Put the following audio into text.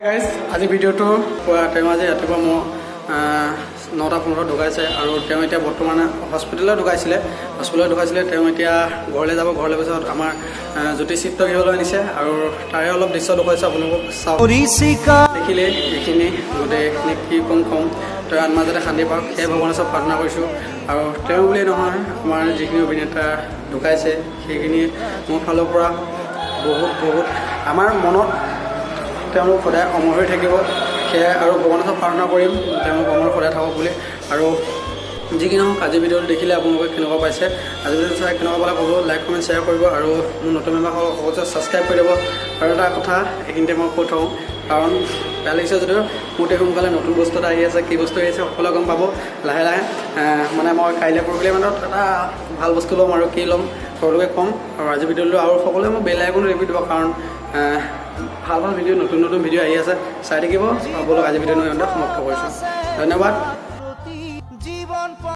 Guys আজি ভিডিঅ'টো তেওঁ আজি ৰাতিপুৱা মোৰ নটা পোন্ধৰত ঢুকাইছে আৰু তেওঁ এতিয়া বৰ্তমান হস্পিটেলত ঢুকাইছিলে। হস্পিটেলত ঢুকাইছিলে তেওঁ এতিয়া ঘৰলৈ যাব। ঘৰলৈ পিছত আমাৰ আহ, জ্যোতিষ গৃহলৈ আনিছে আৰু তাৰে অলপ দৃশ্য দেখুৱাইছে আপোনালোকক চাওক দেখিলে এইখিনি গোটেইখিনি কি ক'ম ক'ম তেওঁ আত্মাৰ শান্তি পাওক। সেয়ে ভগৱানে চব প্ৰাৰ্থনা কৰিছোঁ। আৰু তেওঁ বুলিয়েই নহয় আমাৰ যিখিনি অভিনেতা ঢুকাইছে সেইখিনি মোৰ ফালৰ পৰা বহুত বহুত আমাৰ মনত তেওঁলোক সদায় অমৰ হৈ থাকিব। সেয়াই আৰু ভগৱানৰ ওচৰত প্ৰাৰ্থনা কৰিম, তেওঁলোক অমৰ সদায় থাকক বুলি। আৰু যি কি নহওক আজি ভিডিঅ'টো দেখিলে আপোনালোকে কেনেকুৱা পাইছে, আজি ভিডিঅ'টো চাই কেনেকুৱা পালে ক'ব লাইক কমেণ্ট শ্বেয়াৰ কৰিব আৰু মোৰ নতুন মেম্বাৰসকলক সকলোৱে ছাবস্ক্ৰাইব কৰি দিব। আৰু এটা কথা এইখিনিতে মই কৈ থওঁ, কাৰণ বেয়া লাগিছে যদিও মোৰ অতি সোনকালে নতুন বস্তু এটা আহি আছে কি বস্তু আহি আছে সকলোৱে গম পাব। লাহে লাহে মানে মই কাইলৈ পৰহিলৈ মানত এটা ভাল বস্তু ল'ম আৰু কি ল'ম সকলোকে ক'ম। আৰু আজি ভিডিঅ'টো আৰু সকলোৱে মোক বেল আইকনো ৰিভিউ দিব কাৰণ ভাল ভাল ভিডিঅ' নতুন নতুন ভিডিঅ' আহি আছে। চাই থাকিব ব'লক আজি ইহঁতে সমাপ্ত কৰিছোঁ। ধন্যবাদ।